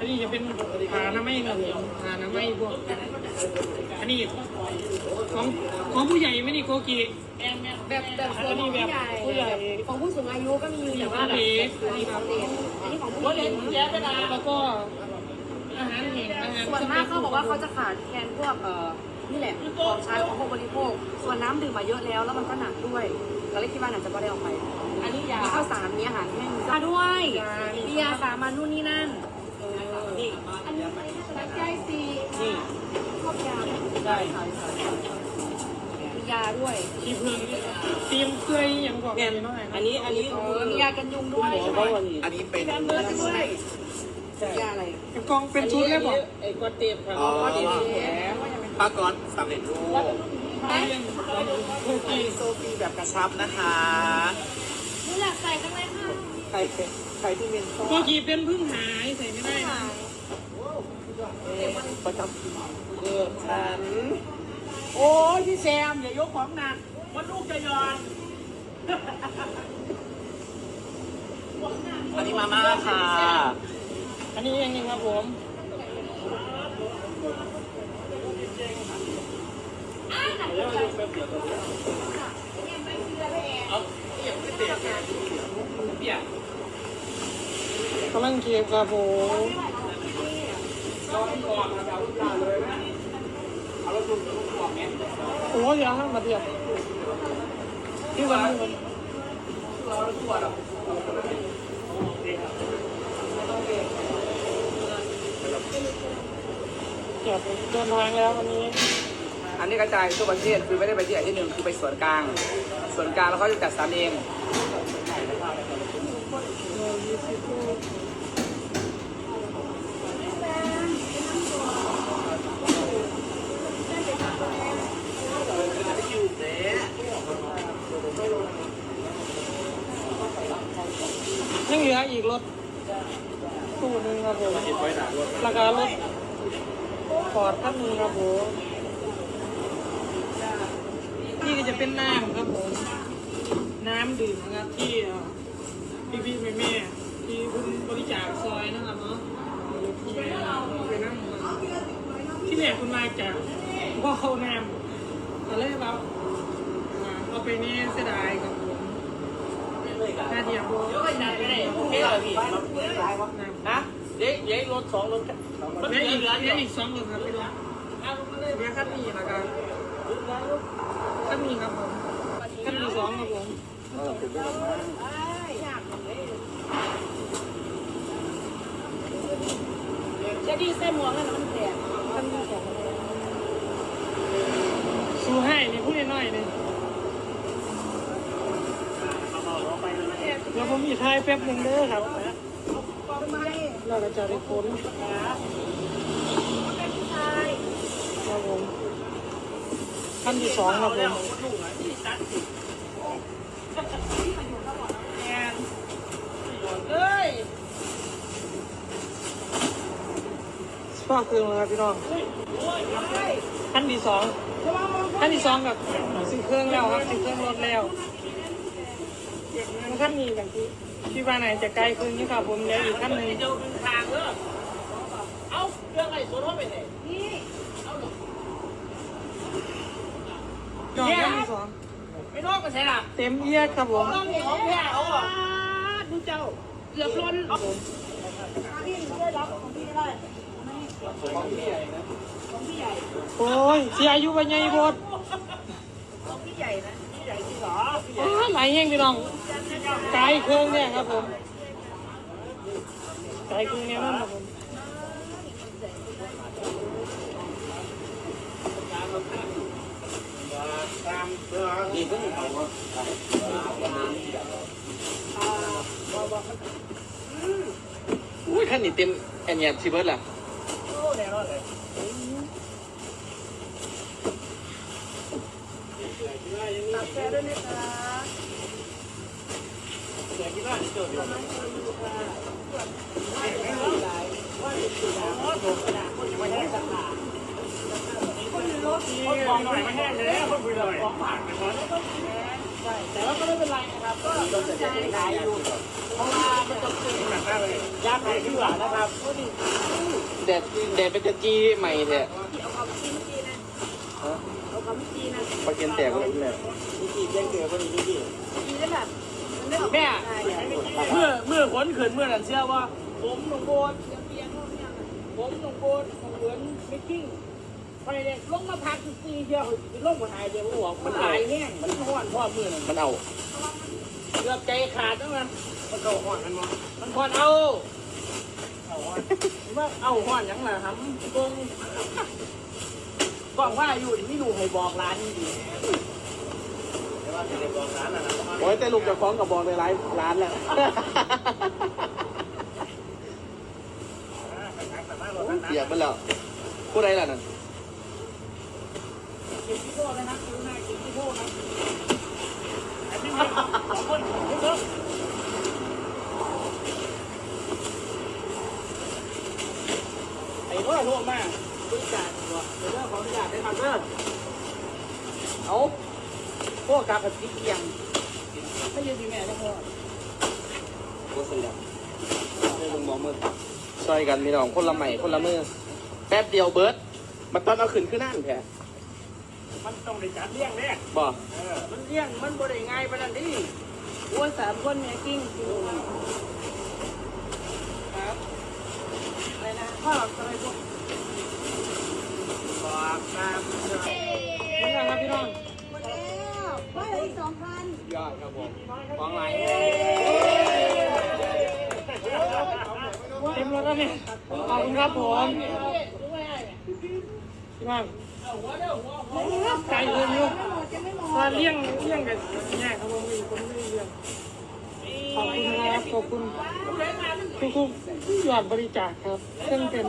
อันนี้จะเป็นผาน้ำไม่ครับผมผาน้ำไม่พวก อันนี้ของของผู้ใหญ่ไหม่นี่โกกีแบบแบบส่วนของผู้ใหญ่ของผู้สูงอายุก็มีแต่ว่าแบบอันนี้ของเด็กอันนี้ของผู้หญิงแล้วก็อาหารแห้งอาหารส่วนมากเขาบอกว่าเขาจะขาดแคลนพวกเอ่อนี่แหละของใช้ของผู้บริโภค ส่วนน้ำดื่มมาเยอะแล้วแล้วมันก็หนักด้วยก็เลยคิดว่าน่าจะไม่ได้ออกไป อันนี้ยาข้าวสารมีอาหารแห้งด้วยมียาสามัญนู่นนี่นั่น อันนี้รักใจสีนี่ชอบยาใช่ใช่มียาด้วยขี้พึ่งเตรียมเกลืออย่างก่อนเนี่ยอันนี้อันนี้มียากันยุงด้วยใช่ไหมอันนี้เป็นยาเลือด้วยยาอะไรเป็นกองเป็นชุดเลยบอกไอ้กวนเตียบครับอ๋อก็ดีแผลปลาก้อนสำเร็จรูปอันนี้โกกี้โซฟีแบบกระชับนะคะนี่แหละใส่ข้างในค่ะใครใครที่เป็นชอบโกกีเป็นพึ่งหายใส่ไม่ได้ ประจำเออฉัน โอ้ยพี่แซมอย่ายกของหนักว่าลูกจะย้อนอันนี้มาม่าค่ะ อันนี้ยังไงครับผมกำลังเก็บครับผม โอ้ยยังมาเทียบที่วันนี้วันเก็บเดินทางแล้ววันนี้ อันนี้กระจายทั่วประเทศคือไม่ได้ไปที่ไหนที่หนึ่งคือไปส่วนกลาง ส่วนกลางแล้วเขาจะจัดสรรเอง ยังเหลืออีกรถตู้หนึงครับผมราคารถฟอร์ดคันหนึงครับผมนี่ก็จะเป็นน้ำครับผมน้ำดื่มนะครับที่เอ่พี่ๆแม่ๆที่คุณบริจาคซอยนะครับเนาะที่ไปนั่งมาที่คุณมาจากว่าเขาน้ำแต่เลยแบบเอาไปนี่เสียดายครับ ผมน่าเดียวเดี๋ยวไปจัดไปเลยโอเคเลยพี่นะเด็กเด็กรถสองรถมันเหลือเหลือีกอเหลืเดีอยวอีกสองหนึ่งครับพี่น้องเหลือขั้นนี้นะครับขั้นนี้ครับผมขั้นที่สองครับผมจะดีใส่หมวกแล้วมันแตก สู้ให้นี่พูดน้อยๆนี่เดี๋ยวผ มมีทายแป๊บหนึ่งเด้อครับเราก็จะได้ผลครับผมขั้นที่สองครับผมเอ้ยสปาเครื่องนะครับพี่น้องขั้นที่สองขั้นที่สองกับซื้อเครื่องแล้วครับซื้อเครื่องรถแล้ว ขั้นนี้แบบที่ที่ว่าไหนจะไกลขึ้นนี่ครับผมเหลืออีกขั้นหนึ่งเดี๋ยวทางเด้อเอาเรื่องไอ้สวนเขาไปไหนจองขั้นที่สองไม่นอกกันใช่หรอเต็มเอียดครับผมต้องมีของแพ้เขาอะดูเจ้าเกือบล้นโอ้ยเสียอายุไปไงบดพี่ใหญ่นะพี่ใหญ่ที่หรอโอ้ยไหลแห้งพี่น้อง ไกลเครื่องเนี่ยครับผมไกลเครื่องเนี่ยนั่นครับผมนี่เพิ่งเขาอุ้ยท่านนี่เต็มแอนเนียซีเบิร์ดล่ะตัดแชร์ด้วยนะคะ ของหน่อยมา แห้งเลยเพิ่งไปเลยของผ่านไปก่อนแต่ว่าก็ไม่เป็นไรนะครับ ก็ใจขายอยู่ราะว่ามันจะเป็นแบบว่ายากในที่หว่านะครับแดดแดดเป็นจะจีใหม่แท้เอาความจีนจีนนะเอาความจีนนะปลาเค็มแตกเลยแม่นี่กี่เจ๊งเดือวันนี้นี่กี่จีนได้แบบมันไม่ออก แม่เมื่อเมื่อขนขืนเมื่อนั้นเชื่อว่า ผมหลวงโบนผมหลวงโบนเหมือนไม่กิ้งไปเนี่ยลงมาพักสี่เที่ยวลงมาหายเดียวหัวมันหายแห้งมันห้อนพ่อมือนั่นมันเอาเกือบใจขาดแล้วมันมันเข้าห้อนมันมันห้อนเอาเอาห้อนว่าเอาห้อนยังไงครับกงบอกว่าอยู่นี่หนูให้บอกร้านดี โอ้ยแต่ลูกจะฟ้องกับบอกในร้านร้านแล้วเปียกไปแล้วผู้ใดล่ะนั่นกินที่โก้นะครับกินหน้ากินที่โก้นะอันนี้มันสองคนทุกคนไอ้พ่อโทษมากบริการตัวเดี๋ยวเรื่องของบริการได้ทำเด้อเอา พวกกาผัดพริกเกียงไม่ยืนดีแม่ได้พ่อก็สลับได้ลงมองมือซอยกันพี่น้องคนละใหม่คนละมือแป๊บเดียวเบิร์ดมันตอนเอาขึ้นขึ้นนั่นแท้มันต้องได้จัดเลี้ยงแน่บ่เออมันเลี้ยงมันบ่ได้ง่ายปานนั้นดิโอ้ยสามคนเนี่ยกิ้งกินครับอะไรนะพ่ออะไรพวกบอกตามเด้อนี่นะครับพี่น้อง ผมฟ้องไรเต็มแล้วเนี่ยขอบคุณครับผมพี่น้องไก่เพิ่มอยู่มาเลี้ยงเลี้ยงกันแย่ครับผมมีคนไม่เลี้ยงขอบคุณครับขอบคุณทุกๆยอดบริจาคครับ ซึ่งเป็น